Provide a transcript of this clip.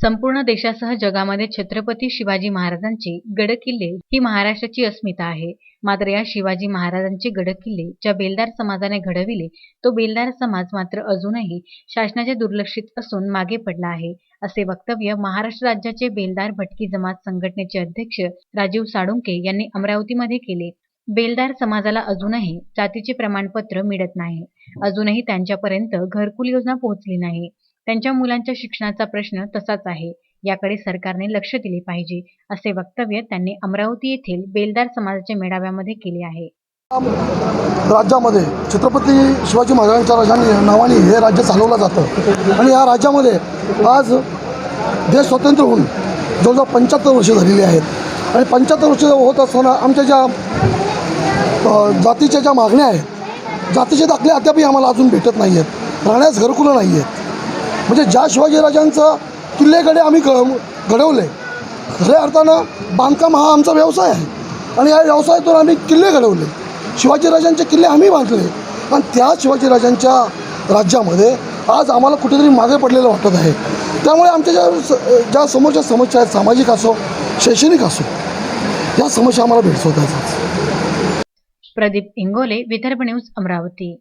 संपूर्ण देशासह जगामध्ये छत्रपती शिवाजी महाराजांची गडकिल्ले ही महाराष्ट्राची अस्मिता आहे. मात्र या शिवाजी महाराजांचे गडकिल्ले ज्या बेलदार समाजाने घडविले तो बेलदार समाज मात्र अजूनही शासनाचे दुर्लक्षित असून मागे पडला आहे असे वक्तव्य महाराष्ट्र राज्याचे बेलदार भटकी जमात संघटनेचे अध्यक्ष राजीव साळुंके यांनी अमरावतीमध्ये केले. बेलदार समाजाला अजूनही जातीचे प्रमाणपत्र मिळत नाही. अजूनही त्यांच्यापर्यंत घरकुल योजना पोहोचली नाही. त्यांच्या मुलांच्या शिक्षणाचा प्रश्न तसाच आहे. याकडे सरकारने लक्ष दिले पाहिजे असे वक्तव्य त्यांनी अमरावती येथील बेलदार समाजाच्या मेळाव्यामध्ये केले आहे. राज्यामध्ये छत्रपती शिवाजी महाराजांच्या राजांनी नावाने हे राज्य चालवलं जातं. आणि या राज्यामध्ये आज देश स्वतंत्र होऊन जवळजवळ पंच्याहत्तर वर्षे झालेली आहेत. आणि पंच्याहत्तर वर्ष होत असताना आमच्या ज्या जातीच्या ज्या मागण्या आहेत जातीचे दाखले अद्यापही आम्हाला अजून भेटत नाही आहेत राहण्यास घरकुलं नाही आहेत म्हणजे ज्या शिवाजीराजांचं किल्लेकडे आम्ही घ घडवले खऱ्या अर्थानं बांधकाम हा आमचा व्यवसाय आहे. आणि या व्यवसायातून आम्ही किल्ले घडवले. शिवाजीराजांचे किल्ले आम्ही बांधले. आणि त्या शिवाजीराजांच्या राज्यामध्ये आज आम्हाला कुठेतरी मागे पडलेलं वाटत आहे. त्यामुळे आमच्या ज्या ज्या समोरच्या समस्या आहेत सामाजिक असो शैक्षणिक असो या समस्या आम्हाला भेडसवत आहेत. प्रदीप इंगोले विदर्भ न्यूज अमरावती.